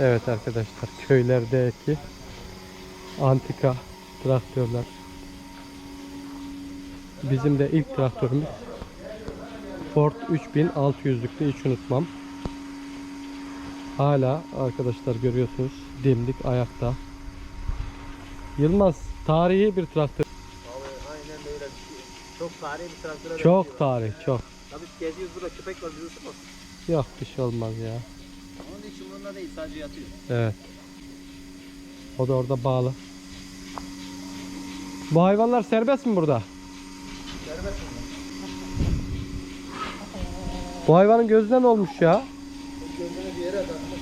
Evet arkadaşlar köylerdeki antika traktörler. Bizim de ilk traktörümüz Ford 3600'lüktü hiç unutmam. Hala arkadaşlar görüyorsunuz dimdik ayakta. Yılmaz tarihi bir traktör. Abi aynen böyle bir şey. Çok tarihi bir traktöre Çok benziyor. tarih çok. Tabii geziyoruz burada köpek var birisi bak. Yok bir şey olmaz ya. Onun için bunda değil sadece yatıyor. Evet. O da orada bağlı. Bu hayvanlar serbest mi burada? Serbest mi? Bu hayvanın gözüne ne olmuş ya? Gözünü bir yere takmış.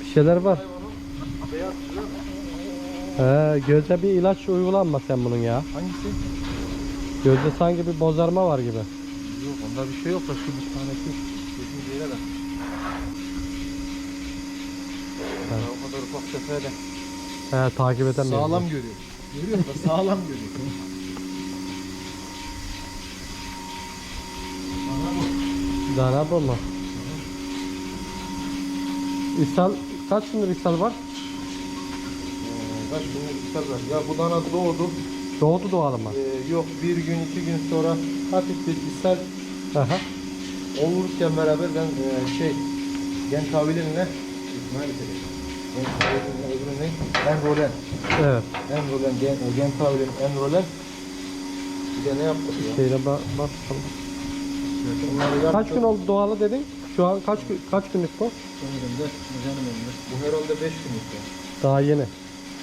Bir şeyler var. Beyaz? He, göze bir ilaç uygulanma sen bunun ya. Hangisi? Gözde sanki bir bozarma var gibi. Yok onda bir şey yok da şu bir tanesi gözünü bir yere takmış. Evet. Ya O kadar ufak seferde. He, takip edemiyorum. Sağlam görüyor. Görüyor musun? Sağlam görüyor. Dana mu? İshal, kaç gündür ishal var? Ee, Kaç günlük bir var. Ya bu dana doğdu. Doğdu doğalı mı? Ee, yok bir gün iki gün sonra hafif bir ishal Aha. olurken beraber ben e, şey gen tavilinle Enrolen. Evet. Enrolen gen, gen tavilin enrolen. Bir de ne yaptık ya? Şeyle bak bakalım. Bunları. Kaç gün oldu doğalı dedin? Şu an kaç gün- kaç günlük bu? Ömrümde, canım ömrümde. Bu herhalde 5 günlük ya. Daha yeni.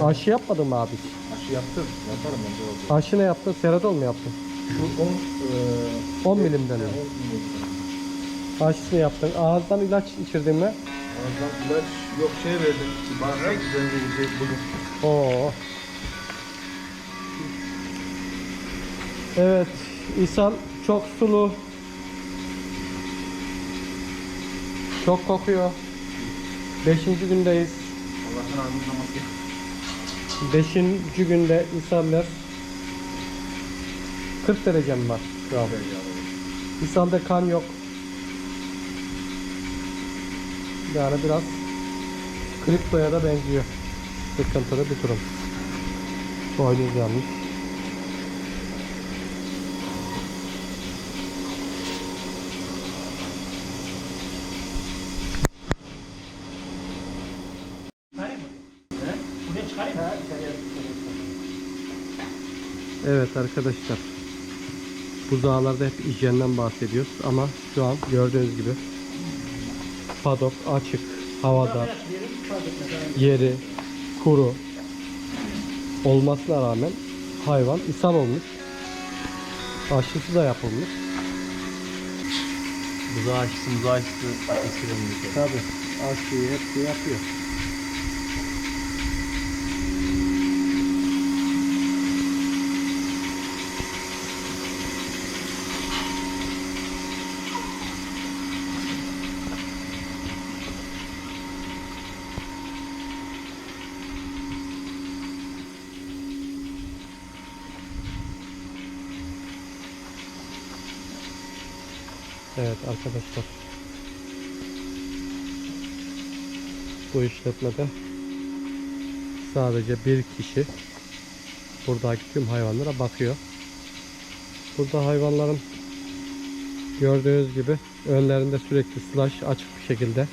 Aşı yapmadın mı abi? Aşı yaptım. Yaparım ben de. Aşı ne yaptın? Seradol mu yaptın? Şu 10 e, 10 milimden mi? 10 milimden. Aşısını yaptın. Ağızdan ilaç içirdin mi? İlaç yok şey verdim. Bağırsak düzenleyici bugün. Oo. Evet, ishal çok sulu. Çok kokuyor. Beşinci gündeyiz. Allah'ın anlaması. Beşinci günde ishaller 40 derecem var şu an. İshalde kan yok. Yani biraz kriptoya da benziyor. Sıkıntılı bir durum. Boynuz yanmış. Evet arkadaşlar. Buzağlarda hep hijyenden bahsediyoruz ama şu an gördüğünüz gibi padok açık, havadar, yeri kuru olmasına rağmen hayvan ishal olmuş. Aşısı da yapılmış. Buzağı aşısı, buzağı aşısı eskiden bir Tabi aşıyı hepsi yapıyor. Evet arkadaşlar. Bu işletmede sadece bir kişi buradaki tüm hayvanlara bakıyor. Burada hayvanların gördüğünüz gibi önlerinde sürekli slash açık bir şekilde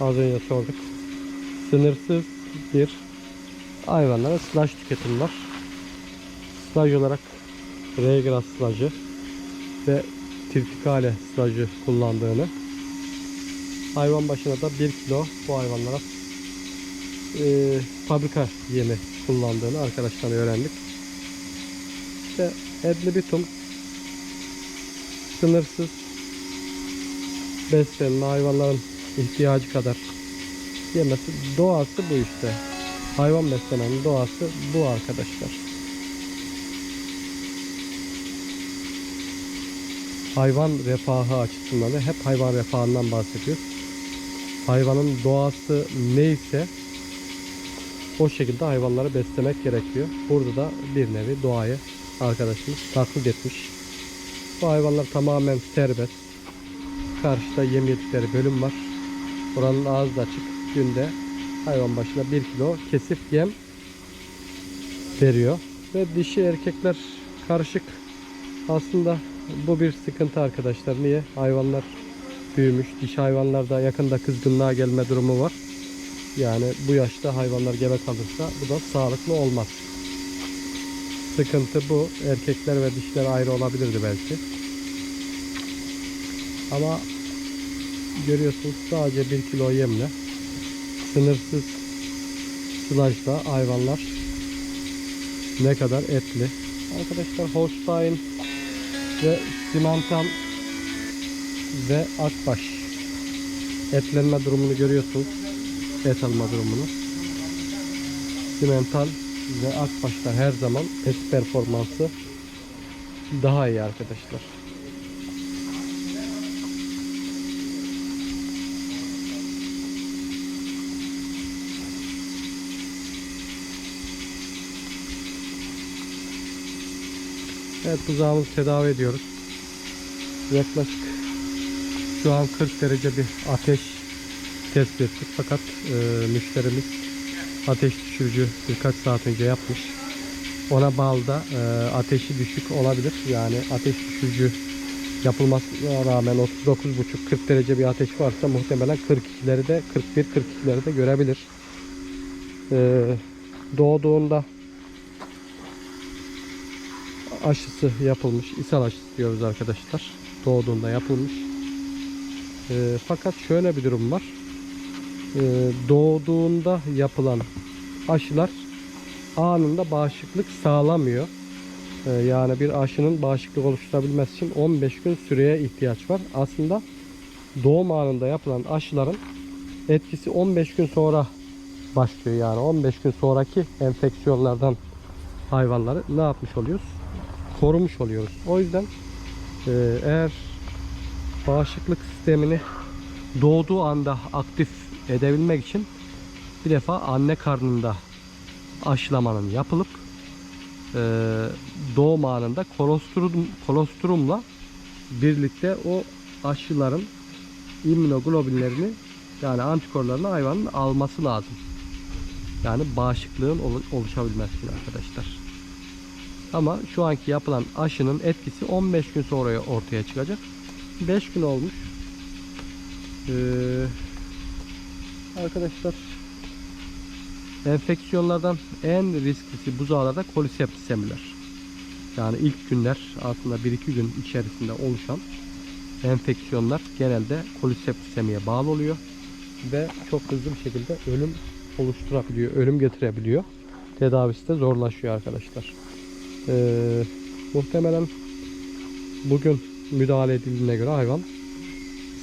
az önce sorduk. Sınırsız bir hayvanlara slash tüketim var. Slash olarak Reygras slajı ve Tirtikale slajı kullandığını hayvan başına da 1 kilo bu hayvanlara e, fabrika yemi kullandığını arkadaşlar öğrendik. İşte etli bitum sınırsız beslenme hayvanların ihtiyacı kadar yemesi doğası bu işte. Hayvan beslemenin doğası bu arkadaşlar. Hayvan refahı açısından da hep hayvan refahından bahsediyoruz. Hayvanın doğası neyse o şekilde hayvanları beslemek gerekiyor. Burada da bir nevi doğayı arkadaşımız taklit etmiş. Bu hayvanlar tamamen serbest. Karşıda yem yedikleri bölüm var. Oranın ağzı da açık. günde hayvan başına 1 kilo kesif yem veriyor. Ve dişi erkekler karışık. Aslında bu bir sıkıntı arkadaşlar. Niye? Hayvanlar büyümüş. Dişi hayvanlarda yakında kızgınlığa gelme durumu var. Yani bu yaşta hayvanlar gebe kalırsa bu da sağlıklı olmaz. Sıkıntı bu. Erkekler ve dişler ayrı olabilirdi belki. Ama görüyorsunuz sadece 1 kilo yemle sınırsız sılajla hayvanlar ne kadar etli. Arkadaşlar Holstein ve Simental ve Akbaş etlenme durumunu görüyorsunuz. Et alma durumunu. Simental ve Akbaş'ta her zaman et performansı daha iyi arkadaşlar. Evet buzağımızı tedavi ediyoruz. Yaklaşık şu an 40 derece bir ateş tespit ettik. Fakat e, müşterimiz ateş düşürücü birkaç saat önce yapmış. Ona bağlı da e, ateşi düşük olabilir. Yani ateş düşürücü yapılmasına rağmen 39,5-40 derece bir ateş varsa muhtemelen 42'leri de 41-42'leri de görebilir. E, doğduğunda aşısı yapılmış. ishal aşısı diyoruz arkadaşlar. Doğduğunda yapılmış. E, fakat şöyle bir durum var. E, doğduğunda yapılan aşılar anında bağışıklık sağlamıyor. E, yani bir aşının bağışıklık oluşturabilmesi için 15 gün süreye ihtiyaç var. Aslında doğum anında yapılan aşıların etkisi 15 gün sonra başlıyor. Yani 15 gün sonraki enfeksiyonlardan hayvanları ne yapmış oluyoruz? Korumuş oluyoruz. O yüzden e, eğer bağışıklık sistemini doğduğu anda aktif edebilmek için bir defa anne karnında aşılamanın yapılıp e, doğum anında kolostrum, kolostrumla birlikte o aşıların immünoglobinlerini yani antikorlarını hayvanın alması lazım. Yani bağışıklığın olu- oluşabilmesi için arkadaşlar. Ama şu anki yapılan aşının etkisi 15 gün sonra ortaya çıkacak. 5 gün olmuş. Ee, arkadaşlar enfeksiyonlardan en risklisi buzağlarda koliseptisemiler. Yani ilk günler aslında 1-2 gün içerisinde oluşan enfeksiyonlar genelde koliseptisemiye bağlı oluyor ve çok hızlı bir şekilde ölüm oluşturabiliyor, ölüm getirebiliyor. Tedavisi de zorlaşıyor arkadaşlar. Ee, muhtemelen bugün müdahale edildiğine göre hayvan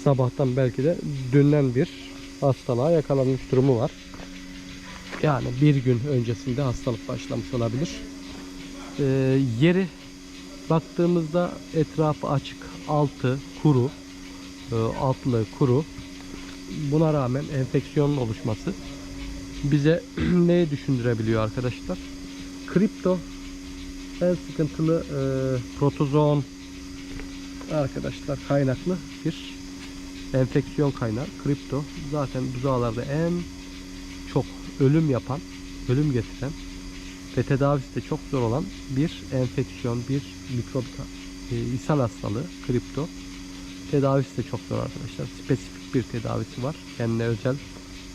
sabahtan belki de dünden bir hastalığa yakalanmış durumu var. Yani bir gün öncesinde hastalık başlamış olabilir. Ee, yeri baktığımızda etrafı açık, altı kuru, e, altlı kuru. Buna rağmen enfeksiyonun oluşması bize neyi düşündürebiliyor arkadaşlar? Kripto en sıkıntılı e, protozoon arkadaşlar kaynaklı bir enfeksiyon kaynağı. Kripto zaten buzağlarda en çok ölüm yapan, ölüm getiren ve tedavisi de çok zor olan bir enfeksiyon, bir mikrop e, ishal hastalığı kripto. Tedavisi de çok zor arkadaşlar. Spesifik bir tedavisi var. Kendine özel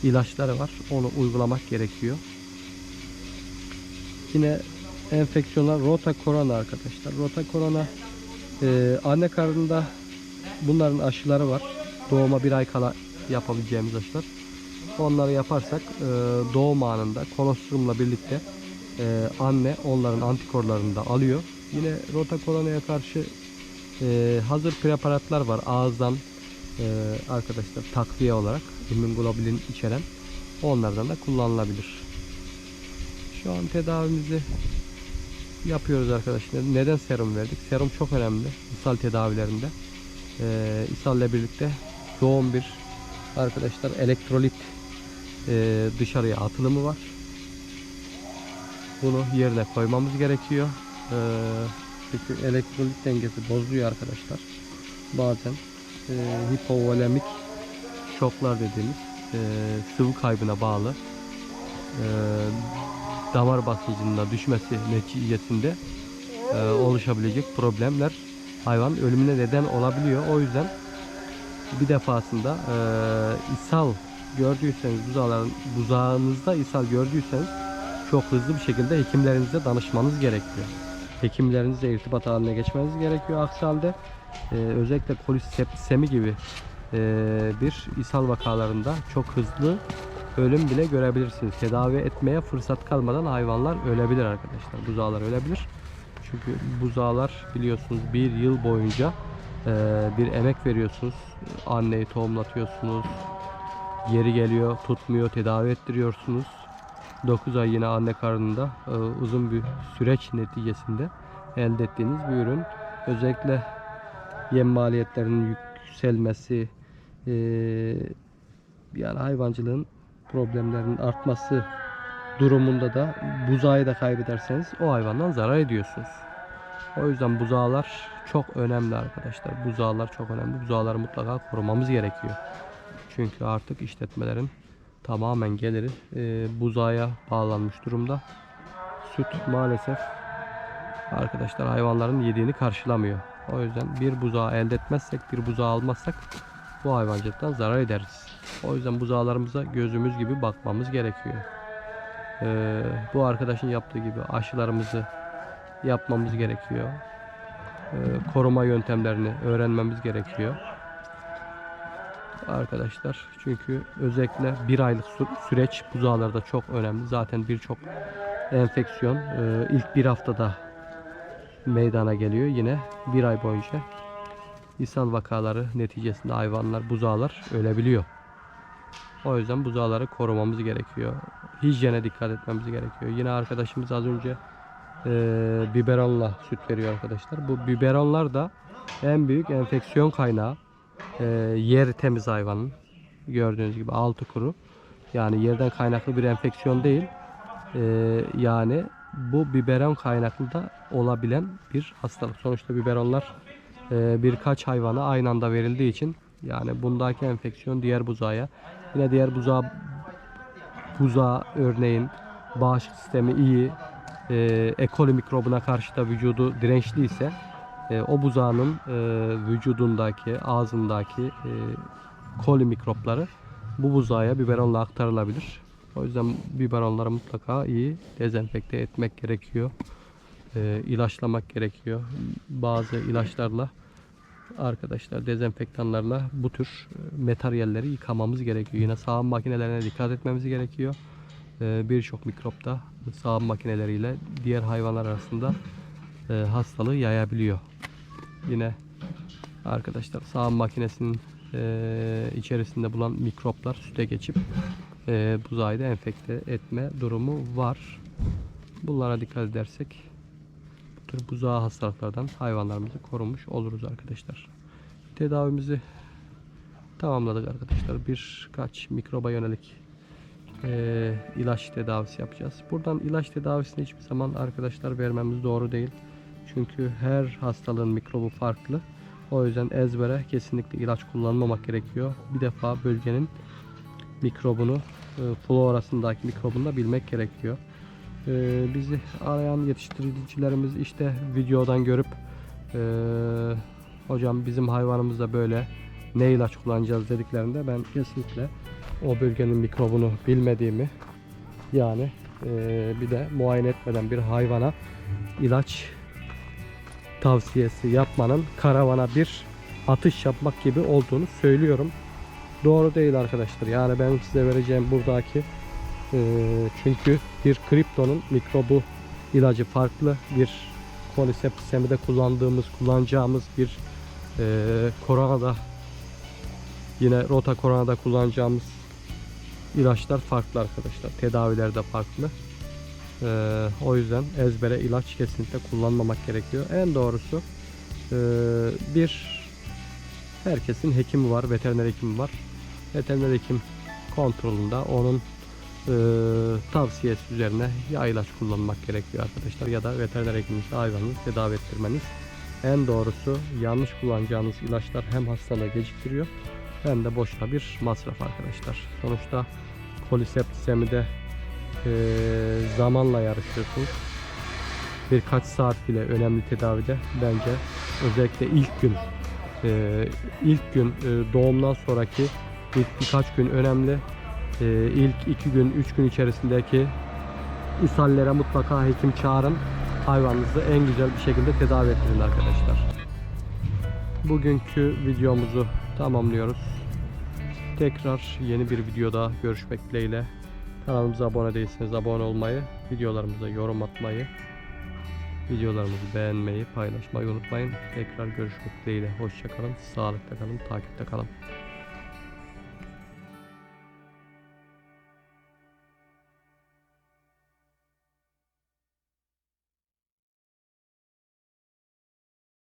ilaçları var. Onu uygulamak gerekiyor. Yine enfeksiyonlar rota korona arkadaşlar. Rota korona e, anne karnında bunların aşıları var. Doğuma bir ay kala yapabileceğimiz aşılar. Onları yaparsak e, doğum anında kolostrumla birlikte e, anne onların antikorlarını da alıyor. Yine rota koronaya karşı e, hazır preparatlar var ağızdan e, arkadaşlar takviye olarak immunoglobulin içeren onlardan da kullanılabilir. Şu an tedavimizi yapıyoruz arkadaşlar. Neden serum verdik? Serum çok önemli ishal tedavilerinde. Ee, ishal ile birlikte yoğun bir arkadaşlar elektrolit e, dışarıya atılımı var. Bunu yerine koymamız gerekiyor. Ee, çünkü elektrolit dengesi bozuluyor arkadaşlar. Bazen e, hipovolemik şoklar dediğimiz e, sıvı kaybına bağlı e, damar basıncının düşmesi neticesinde e, oluşabilecek problemler hayvan ölümüne neden olabiliyor. O yüzden bir defasında e, ishal gördüyseniz buzağların buzağınızda ishal gördüyseniz çok hızlı bir şekilde hekimlerinize danışmanız gerekiyor. Hekimlerinizle irtibat haline geçmeniz gerekiyor. Aksi halde e, özellikle koliseptisemi gibi e, bir ishal vakalarında çok hızlı ölüm bile görebilirsiniz. Tedavi etmeye fırsat kalmadan hayvanlar ölebilir arkadaşlar. Buzağlar ölebilir. Çünkü buzağlar biliyorsunuz bir yıl boyunca e, bir emek veriyorsunuz. Anneyi tohumlatıyorsunuz. Yeri geliyor tutmuyor tedavi ettiriyorsunuz. 9 ay yine anne karnında e, uzun bir süreç neticesinde elde ettiğiniz bir ürün. Özellikle yem maliyetlerinin yükselmesi, e, yani hayvancılığın problemlerinin artması durumunda da buzağı da kaybederseniz o hayvandan zarar ediyorsunuz. O yüzden buzağlar çok önemli arkadaşlar. Buzağlar çok önemli. Buzağları mutlaka korumamız gerekiyor. Çünkü artık işletmelerin tamamen geliri e, buzağa bağlanmış durumda. Süt maalesef arkadaşlar hayvanların yediğini karşılamıyor. O yüzden bir buzağı elde etmezsek, bir buzağı almazsak bu hayvancılıktan zarar ederiz. O yüzden buzağlarımıza gözümüz gibi bakmamız gerekiyor. Ee, bu arkadaşın yaptığı gibi aşılarımızı yapmamız gerekiyor. Ee, koruma yöntemlerini öğrenmemiz gerekiyor. Arkadaşlar çünkü özellikle bir aylık sü- süreç buzağlarda çok önemli. Zaten birçok enfeksiyon e, ilk bir haftada meydana geliyor. Yine bir ay boyunca insan vakaları neticesinde hayvanlar, buzağlar ölebiliyor. O yüzden buzağları korumamız gerekiyor. Hijyene dikkat etmemiz gerekiyor. Yine arkadaşımız az önce e, biberonla süt veriyor arkadaşlar. Bu biberonlar da en büyük enfeksiyon kaynağı. E, yer temiz hayvanın. Gördüğünüz gibi altı kuru. Yani yerden kaynaklı bir enfeksiyon değil. E, yani bu biberon kaynaklı da olabilen bir hastalık. Sonuçta biberonlar birkaç hayvana aynı anda verildiği için yani bundaki enfeksiyon diğer buzağa yine diğer buzağı buzağı örneğin bağışıklık sistemi iyi e, E. mikrobuna karşı da vücudu dirençli ise e, o buzağının e, vücudundaki ağzındaki e, koli mikropları bu buzağa biberonla aktarılabilir. O yüzden biberonları mutlaka iyi dezenfekte etmek gerekiyor. E, ilaçlamak gerekiyor. Bazı ilaçlarla arkadaşlar dezenfektanlarla bu tür e, materyalleri yıkamamız gerekiyor. Yine sağım makinelerine dikkat etmemiz gerekiyor. E, Birçok mikrop da sağım makineleriyle diğer hayvanlar arasında e, hastalığı yayabiliyor. Yine arkadaşlar sağım makinesinin içerisinde bulan mikroplar süte geçip e, buzağı da enfekte etme durumu var. Bunlara dikkat edersek tür buzağı hastalıklardan hayvanlarımızı korumuş oluruz arkadaşlar. Tedavimizi tamamladık arkadaşlar. Birkaç mikroba yönelik e, ilaç tedavisi yapacağız. Buradan ilaç tedavisini hiçbir zaman arkadaşlar vermemiz doğru değil. Çünkü her hastalığın mikrobu farklı. O yüzden ezbere kesinlikle ilaç kullanmamak gerekiyor. Bir defa bölgenin mikrobunu, e, florasındaki mikrobunu da bilmek gerekiyor. E, bizi arayan yetiştiricilerimiz işte videodan görüp e, hocam bizim hayvanımızda böyle ne ilaç kullanacağız dediklerinde ben kesinlikle o bölgenin mikrobunu bilmediğimi yani e, bir de muayene etmeden bir hayvana ilaç tavsiyesi yapmanın karavana bir atış yapmak gibi olduğunu söylüyorum. Doğru değil arkadaşlar. Yani ben size vereceğim buradaki çünkü bir kriptonun mikrobu ilacı farklı. Bir koliseptisemide kullandığımız, kullanacağımız bir e, koronada yine rota koronada kullanacağımız ilaçlar farklı arkadaşlar. Tedaviler de farklı. Ee, o yüzden ezbere ilaç kesinlikle kullanmamak gerekiyor. En doğrusu e, bir herkesin hekimi var, veteriner hekimi var. Veteriner hekim kontrolünde onun e, tavsiyesi üzerine ya ilaç kullanmak gerekiyor arkadaşlar ya da veteriner hekiminizle hayvanınızı tedavi ettirmeniz. En doğrusu yanlış kullanacağınız ilaçlar hem hastalığı geciktiriyor hem de boşuna bir masraf arkadaşlar. Sonuçta poliseptisemi eee zamanla yarışıyorsunuz. Birkaç saat bile önemli tedavide bence özellikle ilk gün eee, ilk gün eee, doğumdan sonraki ilk birkaç gün önemli. Eee, ilk iki gün, üç gün içerisindeki ishallere mutlaka hekim çağırın. Hayvanınızı en güzel bir şekilde tedavi ettirin arkadaşlar. Bugünkü videomuzu tamamlıyoruz. Tekrar yeni bir videoda görüşmek dileğiyle. Kanalımıza abone değilseniz abone olmayı, videolarımıza yorum atmayı, videolarımızı beğenmeyi, paylaşmayı unutmayın. Tekrar görüşmek dileğiyle. Hoşçakalın, sağlıkla kalın, takipte kalın.